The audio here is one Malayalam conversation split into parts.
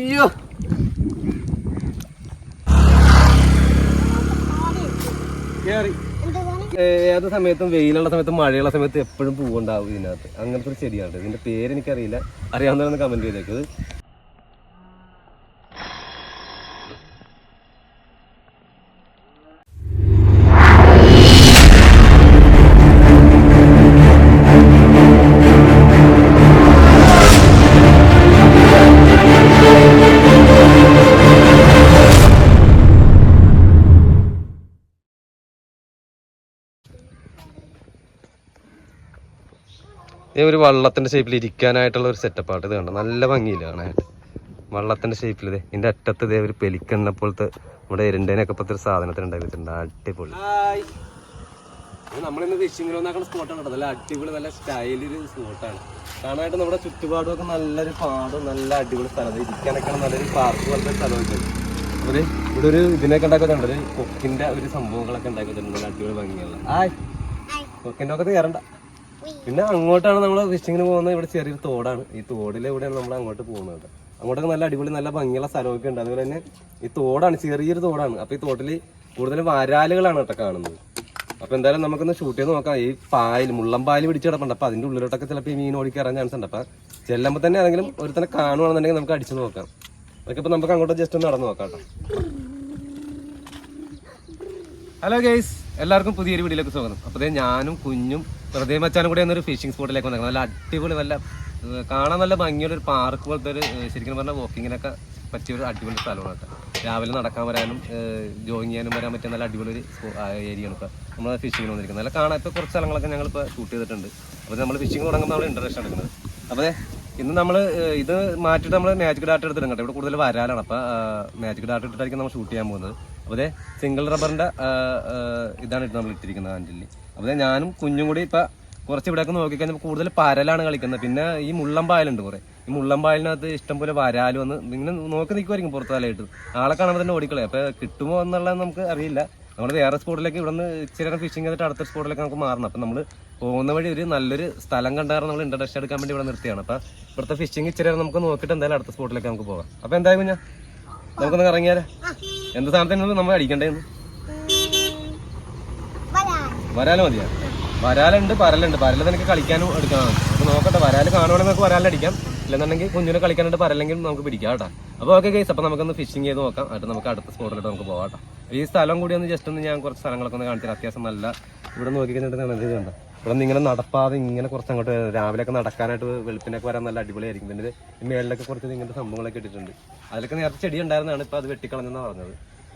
അയ്യോ. കേറി. ഏത് സമയത്തും വെയിലുള്ള സമയത്തും മഴയുള്ള സമയത്തും എപ്പോഴും പൂവുണ്ടാവും ഇതിനകത്ത്. അങ്ങനത്തെ ഒരു ചെടിയാണ് ഇതിന്റെ പേര് എനിക്കറിയില്ല. അറിയാവുന്നവരൊന്ന് കമന്റ് ചെയ്തേക്കത് ഇത് ഒരു വള്ളത്തിന്റെ ഷേപ്പിൽ ഇരിക്കാനായിട്ടുള്ള ഒരു സെറ്റപ്പ് ആട്ട് ഇത് കണ്ടോ നല്ല ഭംഗിയില്ല കാണാനായിട്ട്? വള്ളത്തിന്റെ ഷേപ്പിൽ ഇത്. ഇതിന്റെ അറ്റത്ത് ഇതേ ഒരു പെലിക്കണ്ണ പോലത്തെ നമ്മുടെ എരുണ്ടേനൊക്കെ പോലത്തെ ഒരു സാധനത്തിന് ഉണ്ടാക്കി വെച്ചിട്ടുണ്ട്. അടിപൊളി. നമ്മളിന്ന് ഫിഷിംഗ് വന്നാക്കുന്ന സ്പോട്ടാണ് നല്ല അടിപൊളി നല്ല സ്റ്റൈലൊരു സ്പോട്ടാണ് കാണാനായിട്ട് നമ്മുടെ ചുറ്റുപാടും ഒക്കെ നല്ലൊരു പാടും നല്ല അടിപൊളി സ്ഥലം. ഇരിക്കാനൊക്കെ നല്ലൊരു പാർക്ക് പോലത്തെ സ്ഥലമൊക്കെ ഒരു ഇവിടെ ഒരു ഇതിനൊക്കെ ഉണ്ടാക്കുന്നുണ്ട് ഒരു കൊക്കിന്റെ ഒരു സംഭവങ്ങളൊക്കെ ഉണ്ടാക്കി നല്ല അടിപൊളി ഭംഗിയുള്ള. ആയ് കൊക്കിന്റെ ഒക്കെ കയറണ്ട. പിന്നെ അങ്ങോട്ടാണ് നമ്മൾ ഫിഷിങ്ങിന് പോകുന്നത്. ഇവിടെ ചെറിയൊരു തോടാണ്. ഈ തോടിലൂടെയാണ് നമ്മൾ അങ്ങോട്ട് പോകുന്നത് അങ്ങോട്ടൊക്കെ നല്ല അടിപൊളി നല്ല ഭംഗിയുള്ള സ്ഥലമൊക്കെ ഉണ്ട്. അതുപോലെ തന്നെ ഈ തോടാണ് ചെറിയൊരു തോടാണ്. അപ്പൊ ഈ തോട്ടിൽ കൂടുതലും വരാലുകളാണ് കേട്ടോ കാണുന്നത്. അപ്പൊ എന്തായാലും നമുക്കൊന്ന് ഷൂട്ട് ചെയ്ത് നോക്കാം. ഈ പായൽ മുള്ളം പായൽ പിടിച്ച് കിടപ്പുണ്ട്. അപ്പൊ അതിന്റെ ഉള്ളിലോട്ടൊക്കെ ചിലപ്പോൾ ഈ മീൻ കയറാൻ ചാൻസ് ഉണ്ട്. അപ്പൊ ചെല്ലുമ്പോൾ തന്നെ ഏതെങ്കിലും ഒരുത്തനെ കാണുവാണെന്നുണ്ടെങ്കിൽ നമുക്ക് അടിച്ചു നോക്കാം. അതൊക്കെ ഇപ്പൊ നമുക്ക് അങ്ങോട്ട് ജസ്റ്റ് ഒന്ന് നടന്നു നോക്കാം ഹലോ ഗൈസ് എല്ലാവർക്കും പുതിയൊരു വീഡിയോയിലേക്ക് സ്വാഗതം. അപ്പോൾ ഞാനും കുഞ്ഞും വെറുതെ മച്ചാനും കൂടി ഒരു ഫിഷിംഗ് സ്പോട്ടിലേക്ക് വന്നേക്കുന്നത് നല്ല അടിപൊളി നല്ല കാണാൻ നല്ല ഭംഗിയുള്ള ഒരു പാർക്ക് പോലത്തെ ഒരു ശരിക്കും പറഞ്ഞാൽ വോക്കിങ്ങിനൊക്കെ പറ്റിയ ഒരു അടിപൊളി സ്ഥലമാണ് കേട്ടോ. രാവിലെ നടക്കാൻ വരാനും ജോയിങ് ചെയ്യാനും വരാൻ പറ്റിയ നല്ല അടിപൊളി ഒരു ഏരിയയാണ് ഇപ്പോൾ നമ്മൾ ഫിഷിങ്ങിന് വന്നിരിക്കുന്നത്. നല്ല കാണാൻ ഇപ്പോൾ കുറച്ച് സ്ഥലങ്ങളൊക്കെ ഞങ്ങളിപ്പോൾ ഷൂട്ട് ചെയ്തിട്ടുണ്ട്. അപ്പോൾ നമ്മൾ ഫിഷിംഗ് തുടങ്ങുമ്പോൾ നമ്മൾ ഇൻട്രസ്റ്റ് എടുക്കുന്നത്. അപ്പോൾ ഇന്ന് നമ്മൾ ഇത് മാറ്റിയിട്ട് നമ്മൾ മാജിക് ഡാറ്റ എടുത്തിടും കേട്ടോ. ഇവിടെ കൂടുതൽ വരാലാണ് അപ്പോൾ മാജിക് ഡാറ്റ ഇട്ടിട്ടായിരിക്കും നമ്മൾ ഷൂട്ട് ചെയ്യാൻ പോകുന്നത്. അപ്പോൾ സിംഗിൾ റബ്ബറിന്റെ ഇതാണ് നമ്മൾ ഇട്ടിരിക്കുന്നത് ഹാൻഡിൽ അപ്പോൾ ഞാനും കുഞ്ഞും കൂടി ഇപ്പം കുറച്ച് ഇവിടെയൊക്കെ നോക്കിക്കഴിഞ്ഞാൽ കൂടുതൽ പരലാണ് കളിക്കുന്നത്. പിന്നെ ഈ മുള്ളമ്പായലുണ്ട് കുറേ. ഈ മുള്ളമ്പായലിനകത്ത് ഇഷ്ടംപോലെ വരാൽ വന്ന് ഇങ്ങനെ നോക്കി നിൽക്കുമായിരിക്കും പുറത്ത് തലയിട്ട് ആളെ കാണുമ്പോൾ തന്നെ ഓടിക്കളെ അപ്പോൾ കിട്ടുമോ എന്നുള്ളത് നമുക്ക് അറിയില്ല. നമ്മൾ വേറെ സ്പോട്ടിലേക്ക് ഇവിടെ നിന്ന് ഇച്ചിരി ഫിഷിംഗ് ചെയ്തിട്ട് അടുത്ത സ്പോട്ടിലേക്ക് നമുക്ക് മാറണം. അപ്പം നമ്മൾ പോകുന്ന വഴി ഒരു നല്ലൊരു സ്ഥലം കണ്ടാറ് നമ്മൾ ഇൻട്രഡക്ഷൻ എടുക്കാൻ വേണ്ടി ഇവിടെ നിർത്തിയാണ്. അപ്പം ഇവിടുത്തെ ഫിഷിംഗ് ഇച്ചിരി നമുക്ക് നോക്കിയിട്ട് എന്തായാലും അടുത്ത സ്പോട്ടിലേക്ക് നമുക്ക് പോകാം. അപ്പം എന്തായാലും കുഞ്ഞാ? നമുക്കൊന്ന് ഇറങ്ങിയാലേ എന്ത് സാധനത്തിനൊന്നും നമ്മൾ അടിക്കണ്ടേന്ന് വരാൽ മതിയാ. വരാലുണ്ട് പരലുണ്ട്. പരൽ നിനക്ക് കളിക്കാനും എടുക്കണം. അപ്പൊ നോക്കട്ടെ വരാൽ കാണുവാണെങ്കിൽ നമുക്ക് വരാലടിക്കാം ഇല്ലെന്നുണ്ടെങ്കിൽ കുഞ്ഞിനെ കളിക്കാനായിട്ട് പരല്ലെങ്കിൽ നമുക്ക് പിടിക്കാം കേട്ടോ. അപ്പോൾ ഓക്കെ കേസ് അപ്പോൾ നമുക്കൊന്ന് ഫിഷിംഗ് ചെയ്ത് നോക്കാം. എന്നിട്ട് നമുക്ക് അടുത്ത സ്പോട്ടിലോട്ട് നമുക്ക് പോകാം കേട്ടോ. ഈ സ്ഥലം കൂടി ഒന്ന് ജസ്റ്റ് ഒന്ന് ഞാൻ കുറച്ച് സ്ഥലങ്ങളൊക്കെ ഒന്ന് കാണിച്ചാൽ അത്യാവശ്യം നല്ല ഇവിടെ നോക്കി കഴിഞ്ഞിട്ട് ഇത് കണ്ടോ. ഇവിടെ നിന്ന് ഇങ്ങനെ നടപ്പാതെ ഇങ്ങനെ കുറച്ച് അങ്ങോട്ട് രാവിലെയൊക്കെ നടക്കാനായിട്ട് വെളുപ്പിനൊക്കെ വരാൻ നല്ല അടിപൊളിയായിരിക്കും. പിന്നെ മേളിലൊക്കെ കുറച്ച് ഇങ്ങനത്തെ സംഭവങ്ങളൊക്കെ ഇട്ടിട്ടുണ്ട്. അതിലൊക്കെ നേരത്തെ ചെടി ഉണ്ടായിരുന്നതാണ് ഇപ്പോൾ അത് വെട്ടിക്കളഞ്ഞെന്നാണ് പറഞ്ഞത്.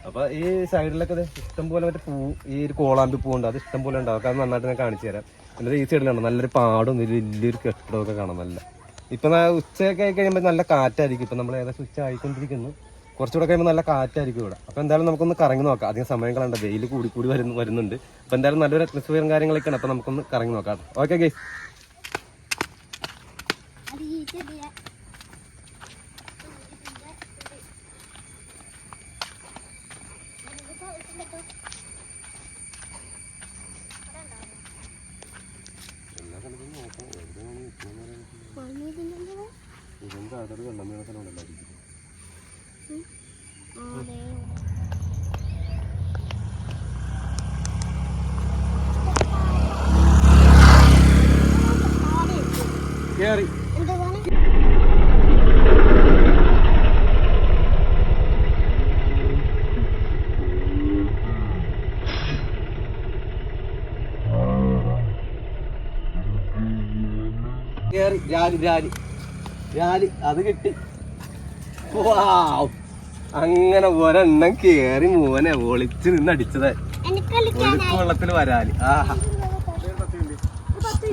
അപ്പൊ ഈ സൈഡിലൊക്കെ ഇഷ്ടം പോലെ മറ്റേ പൂ ഈ ഒരു കോളാമ്പി പൂ ഉണ്ട് അത് ഇഷ്ടം പോലെ ഉണ്ടാവും അത് നന്നായിട്ട് ഞാൻ കാണിച്ചു തരാം. എന്നിട്ട് ഈ സൈഡിലുണ്ട് നല്ലൊരു പാടും ഒരു വലിയൊരു കെട്ടിടമൊക്കെ കാണാം. നല്ല. ഇപ്പൊ ഉച്ചയൊക്കെ ആയി കഴിയുമ്പോൾ നല്ല കാറ്റായിരിക്കും. ഇപ്പൊ നമ്മൾ ഏകദേശം ഉച്ച ആയിക്കൊണ്ടിരിക്കുന്നു. കുറച്ചുകൂടെ കഴിയുമ്പോൾ നല്ല കാറ്റായിരിക്കും ഇവിടെ. അപ്പൊ എന്തായാലും നമുക്കൊന്ന് കറങ്ങി നോക്കാം. അധികം സമയം കളണ്ട വെയിൽ കൂടി കൂടി വരുന്നുണ്ട്. അപ്പൊ എന്തായാലും നല്ലൊരു അറ്റ്മോസ്ഫിയറും കാര്യങ്ങളൊക്കെയാണ്. അപ്പൊ നമുക്കൊന്ന് കറങ്ങി നോക്കാം. ഓക്കെ ഗൈസ് വെള്ളം വീണ സ്ഥലമുണ്ടല്ലോ കേറി. കേറി രാലി രാലി രാലി അത് കിട്ടി. അങ്ങനെ ഒരെണ്ണം കേറി മോനെ ഒളിച്ച് നിന്ന് അടിച്ചത്. ഒഴുക്ക് വെള്ളത്തിൽ വരാൽ.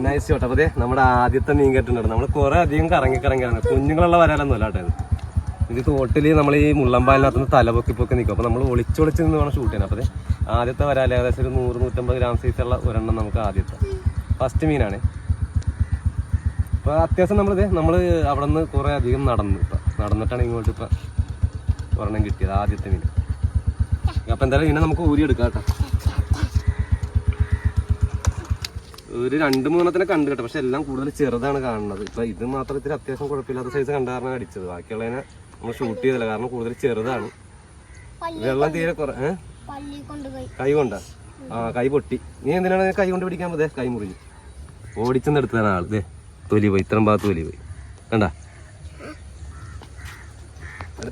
നൈസ് ചോട്ടെ അപ്പൊ നമ്മുടെ ആദ്യത്തെ മീൻ കെട്ടുണ്ട് നമ്മൾ കുറെ അധികം കറങ്ങി കറങ്ങിയാണ്. കുഞ്ഞുങ്ങളുള്ള വരാലൊന്നും അല്ലാട്ടത് കേട്ടോ ഇത് തോട്ടിൽ നമ്മൾ ഈ മുള്ളമ്പാലിനകത്തുനിന്ന് തലപൊക്കി പൊക്കി നിൽക്കും അപ്പൊ നമ്മൾ ഒളിച്ചൊളിച്ച് നിന്ന് വേണം ഷൂട്ട് ചെയ്യണം അപ്പൊ ആദ്യത്തെ വരാൽ ഏകദേശം ഒരു നൂറ് നൂറ്റമ്പത് ഗ്രാം സൈസുള്ള ഒരെണ്ണം നമുക്ക് ആദ്യത്തെ. ഫസ്റ്റ് മീനാണ്. ഇപ്പൊ അത്യാവശ്യം നമ്മളിത് നമ്മൾ അവിടെ നിന്ന് കുറെ അധികം നടന്നു ഇപ്പൊ. നടന്നിട്ടാണ് ഇങ്ങോട്ട് ഇപ്പൊ ഒരെണ്ണം കിട്ടിയത് ആദ്യത്തെ മീൻ. അപ്പൊ എന്തായാലും ഇതിനെ നമുക്ക് ഊരി എടുക്കാം കേട്ടോ. ഒരു രണ്ട് മൂന്നെണ്ണത്തിനെ കണ്ടു കേട്ടോ. പക്ഷെ എല്ലാം കൂടുതൽ ചെറുതാണ് കാണുന്നത്. ഇപ്പൊ ഇത് മാത്രം ഇത്തിരി അത്യാവശ്യം കുഴപ്പമില്ലാത്ത സൈസ് കണ്ട കാരണം അടിച്ചത്. ബാക്കിയുള്ളതിനെ നമ്മൾ ഷൂട്ട് ചെയ്തില്ല കാരണം കൂടുതൽ ചെറുതാണ്. വെള്ളം തീരെ കുറ കൈ കൊണ്ടാ? ആ കൈ പൊട്ടി. നീ എന്തിനാണ് കൈ കൊണ്ട് പിടിക്കാൻ പോതേ കൈ മുറിഞ്ഞു. ഓടിച്ചെന്ന് എടുത്തതാണ് ആൾ. ദേ. തൊലി പോയി ഇത്രയും ഭാഗത്ത് തൊലി പോയി. കണ്ടാ?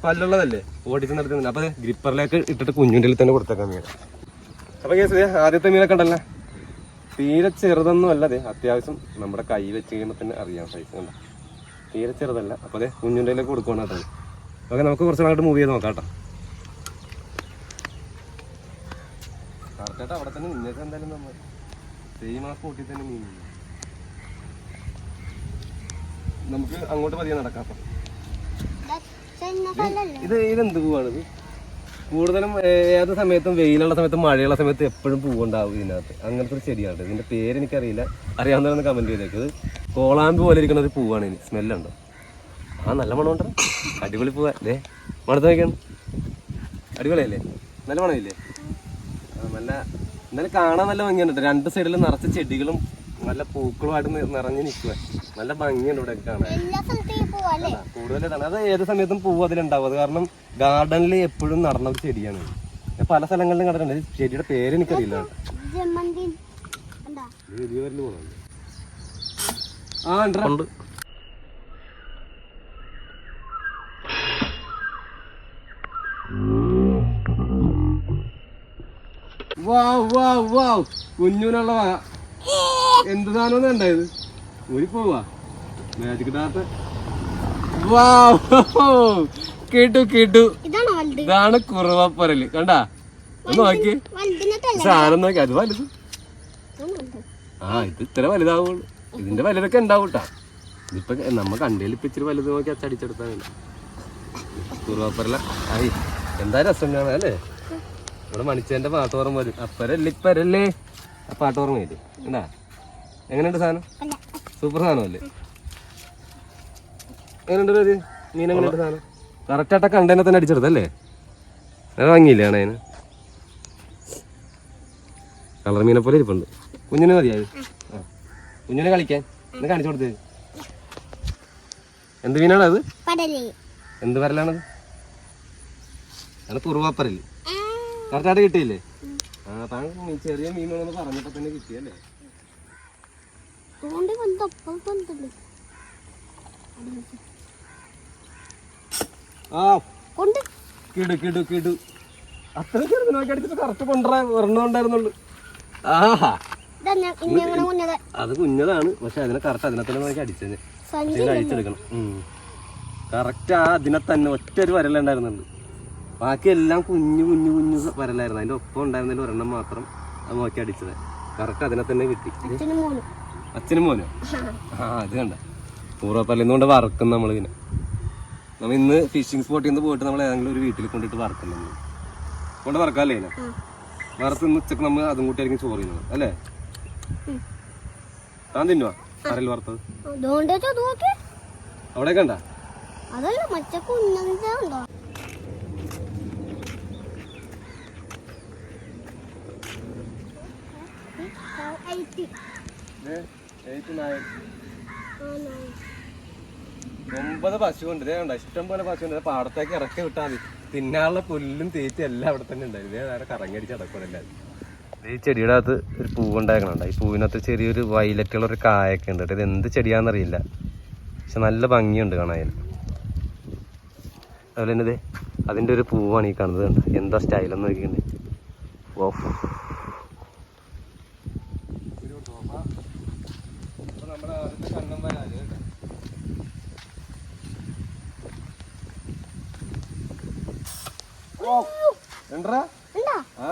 പല്ലുള്ളതല്ലേ? ഓടിച്ച് എടുത്തുന്നില്ല അപ്പൊ ഗ്രിപ്പറിലേക്ക് ഇട്ടിട്ട് കുഞ്ഞുണ്ടിൽ തന്നെ കൊടുത്തേക്കാം മീൻ അപ്പൊ കേസ് ആദ്യത്തെ മീനൊക്കെ ഉണ്ടല്ലോ. തീരെ ചെറുതൊന്നും അല്ല അതെ അത്യാവശ്യം നമ്മുടെ കൈ വെച്ച് കഴിയുമ്പോൾ തന്നെ അറിയാം സൈസ് കണ്ട? തീരെ ചെറുതല്ല. അപ്പൊ അതെ കുഞ്ഞുണ്ടിലേക്ക് കൊടുക്കണം കേട്ടോ ഓക്കെ നമുക്ക് കുറച്ച് നാളായിട്ട് മൂവ് ചെയ്ത് നോക്കാം കേട്ടോ. കറക്റ്റായിട്ട് അവിടെ തന്നെ നിങ്ങൾക്ക് എന്തായാലും നമ്മൾ. സെയിം ആ സ്പോട്ടിൽ തന്നെ മീൻ ഉണ്ട്. നമുക്ക് അങ്ങോട്ട് പതിയെ നടക്കാം ഇത് ഇതെന്ത് പൂവാണിത് കൂടുതലും ഏത് സമയത്തും വെയിലുള്ള സമയത്തും മഴയുള്ള സമയത്ത് എപ്പോഴും പൂവുണ്ടാവും ഇതിനകത്ത്. അങ്ങനത്തെ ഒരു ചെടിയാണ് ഇതിന്റെ പേര് എനിക്കറിയില്ല. അറിയാവുന്നവരൊന്ന് കമന്റ് ചെയ്തേക്ക്. ഇത് കോളാമ്പ് പോലെ ഇരിക്കുന്ന ഒരു പൂവാണ് ഇനി സ്മെല്ലുണ്ടോ ആ നല്ല മണമുണ്ട്. അടിപൊളി പൂവാ. അല്ലേ മണത്ത് നോക്കിയാണ്. അടിപൊളിയല്ലേ? നല്ല മണമില്ലേ? നല്ല എന്നാലും കാണാൻ നല്ല ഭംഗിയുണ്ട്. രണ്ട് സൈഡിലും നിറച്ച് ചെടികളും നല്ല പൂക്കളുമായിട്ട് നിറഞ്ഞ് നിൽക്കുക നല്ല ഭംഗിയുണ്ട് ഇവിടെ കാണാൻ. ഇതാണ് അത് ഏത് സമയത്തും പൂവ് അതിലുണ്ടാവും. അത് കാരണം ഗാർഡനിൽ എപ്പോഴും നടന്ന ഒരു ചെടിയാണ്. ഞാൻ പല സ്ഥലങ്ങളിലും കണ്ടിട്ടുണ്ട്. ചെടിയുടെ പേര് എനിക്കറിയില്ല. ആ ഉണ്ട്. വാവ് വാവ് വാവ് കുഞ്ഞുനുള്ള. എന്ത് സാധനം ഉണ്ടായത് മാജിക് ഡാർട്ട് കേട്ടു കേട്ടു. ഇതാണോ കുറവപ്പരൽ. കണ്ടാ? നോക്കി സാധനം നോക്കി അത് വലുത്. ആ ഇത് ഇത്ര വലുതാവുള്ളൂ. ഇതിന്റെ വലുതൊക്കെ ഉണ്ടാവും കേട്ടാ ഇതിപ്പോ നമ്മ ഇപ്പൊ ഇച്ചിരി വലുത് നോക്കി അച്ചടിച്ചെടുത്താൽ കുറവപ്പരല. ആയി. എന്താ രസം കാണാൻ അല്ലേ? ഇവിടെ മണിച്ചേന്റെ പാട്ട് ഓർമ്മ വരും. അപ്പരല്ലേ ഇപ്പരല്ലേ. ആ പാട്ട് ഓർമ്മ വരും എന്താ എങ്ങനെയുണ്ട് സാധനം? സൂപ്പർ സാധനമല്ലേ അല്ലേ? ഒരു മീൻ എങ്ങനെയുണ്ട് സാധനം? കറക്റ്റായിട്ട് കണ്ടതിനെ തന്നെ അടിച്ചെടുത്തല്ലേ അത് വാങ്ങിയില്ലേ അതിന്? കളർ മീനെ പോലെ ഇരിപ്പുണ്ട്. കുഞ്ഞിനെ മതിയായി ആ. കുഞ്ഞിനെ കളിക്കാൻ. ഒന്ന് കാണിച്ചു കൊടുത്തേ. എന്ത് മീനാണ് അത്? എന്ത് വരലാണത് അത് കുറുവാപ്പരൽ കറക്റ്റായിട്ട് കിട്ടിയില്ലേ? ആ താൻ ചെറിയ മീൻ വേണമെന്ന് പറഞ്ഞപ്പോ തന്നെ കിട്ടിയല്ലേ? അതുകൊണ്ട് വന്നപ്പം വന്നിട്ടുണ്ട് ആ. കൊണ്ട്. കിടു കിടു കിടു. അത്ര ചെറുത് നോക്കി അടിച്ചിട്ട് കറക്റ്റ് കൊണ്ടുവരാൻ ഒരെണ്ണം ഉണ്ടായിരുന്നുള്ളൂ. ആഹാ. അത് കുഞ്ഞതാണ് പക്ഷെ അതിനെ കറക്റ്റ് അതിനെ തന്നെ നോക്കി അടിച്ചത്. അടിച്ചെടുക്കണം കഴിച്ചെടുക്കണം കറക്റ്റ് ആ അതിനെ തന്നെ ഒറ്റ ഒരു വരലുണ്ടായിരുന്നുണ്ട് ബാക്കി എല്ലാം കുഞ്ഞു കുഞ്ഞു കുഞ്ഞു വരലായിരുന്നു. അതിന്റെ ഒപ്പം ഉണ്ടായിരുന്നതിൽ ഒരെണ്ണം മാത്രം അത് നോക്കി അടിച്ചത്. കറക്റ്റ് അതിനെ തന്നെ കിട്ടി. അച്ഛനും മോനും? ആ അത് കണ്ട. പൂർവപ്പല്ലിന്ന് കൊണ്ട് വറക്കും നമ്മളിങ്ങനെ നമ്മൾ ഇന്ന് ഫിഷിംഗ് സ്പോട്ടിൽ നിന്ന് പോയിട്ട് നമ്മൾ ഏതെങ്കിലും ഒരു വീട്ടിൽ കൊണ്ടിട്ട് വറക്കും നമ്മൾ കൊണ്ട് വറക്കാല്ലേ വറുത്ത് ഇന്ന് ഉച്ചയ്ക്ക് നമ്മൾ അതും കൂട്ടിയായിരിക്കും ചോറ് ചെയ്യുന്നത് അല്ലേ? താൻ തിന്നുവാ കരൽ വറുത്തത്? അവിടെ കണ്ട? അതല്ല മറ്റേ കുഞ്ഞതിന്റെ ഉണ്ടോ ഒമ്പത് പശു ഇതേ കണ്ട? ഇഷ്ടം പോലെ പശു ഉണ്ട്. പാടത്തേക്ക് ഇറക്കി വിട്ടാൽ മതി. തിന്നാനുള്ള പുല്ലും തീറ്റ എല്ലാം അവിടെ തന്നെ ഉണ്ടായിരുന്നു. ഇതേ നേരെ കറങ്ങടിച്ച് അടക്കണില്ല ഈ ചെടിയുടെ അകത്ത് ഒരു പൂവുണ്ടാക്കണുണ്ട് ഈ പൂവിനകത്ത് ചെറിയൊരു വയലറ്റുള്ള ഒരു കായൊക്കെ ഉണ്ട്. കേട്ടോ. ഇത് എന്ത് ചെടിയാണെന്നറിയില്ല പക്ഷെ നല്ല ഭംഗിയുണ്ട് കാണാൻ. അതുപോലെ തന്നെ ദേ അതിന്റെ ഒരു പൂവാണ് ഈ കാണുന്നത് കണ്ടോ. എന്താ സ്റ്റൈലെന്ന് നോക്കിയിട്ടുണ്ട് ഓഫ് നമ്മുടെ ആദ്യത്തെ കണ്ണം വരാൽ കേട്ടോ എന്താ ഉണ്ടോ ആ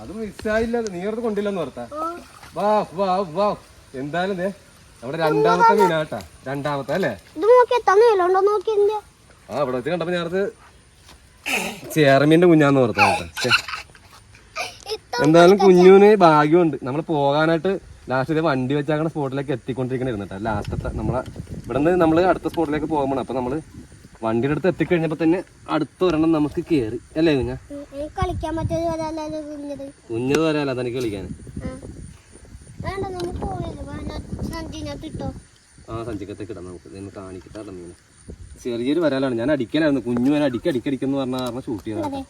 അത് മിസ്സായില്ല നീ അടുത്ത് കൊണ്ടില്ലെന്ന് ഓർത്താ. വാ വാ വാ. എന്തായാലും ദേ നമ്മുടെ രണ്ടാമത്തെ മീനാട്ടാ. രണ്ടാമത്തെ അല്ലേ? ആ ഇവിടെ വെച്ച് കണ്ടപ്പോ ഞാനത് ചേറമീന്റെ കുഞ്ഞാന്ന് ഓർത്താ. എന്തായാലും കുഞ്ഞുവിന് ഭാഗ്യമുണ്ട്. നമ്മൾ പോകാനായിട്ട് ലാസ്റ്റ് വണ്ടി വെച്ചാക്കണ സ്പോട്ടിലേക്ക് എത്തിക്കൊണ്ടിരിക്കണ ഇരുന്നിട്ടാ. ലാസ്റ്റത്തെ നമ്മളെ ഇവിടെ നിന്ന് നമ്മൾ അടുത്ത സ്പോട്ടിലേക്ക് പോകുമ്പോൾ അപ്പൊ നമ്മൾ വണ്ടിയുടെ അടുത്ത് എത്തിക്കഴിഞ്ഞപ്പോ തന്നെ അടുത്ത ഒരെണ്ണം നമുക്ക് കേറി. അല്ലേ കുഞ്ഞ? കളിക്കാൻ കുഞ്ഞത്. വരാല്ല തനിക്ക് കളിക്കാൻ. ആ. സഞ്ചിക്കത്തേക്ക് ഇടാം നമുക്ക്. ഇതൊന്ന് കാണിക്കട്ടെ മീനെ ചെറിയൊരു വരാലാണ്. ഞാൻ അടിക്കാനായിരുന്നു കുഞ്ഞു വരെ അടിക്ക് അടിക്കടിക്കെന്ന് പറഞ്ഞ കാരണം ഷൂട്ട് ചെയ്തത്. അതെ.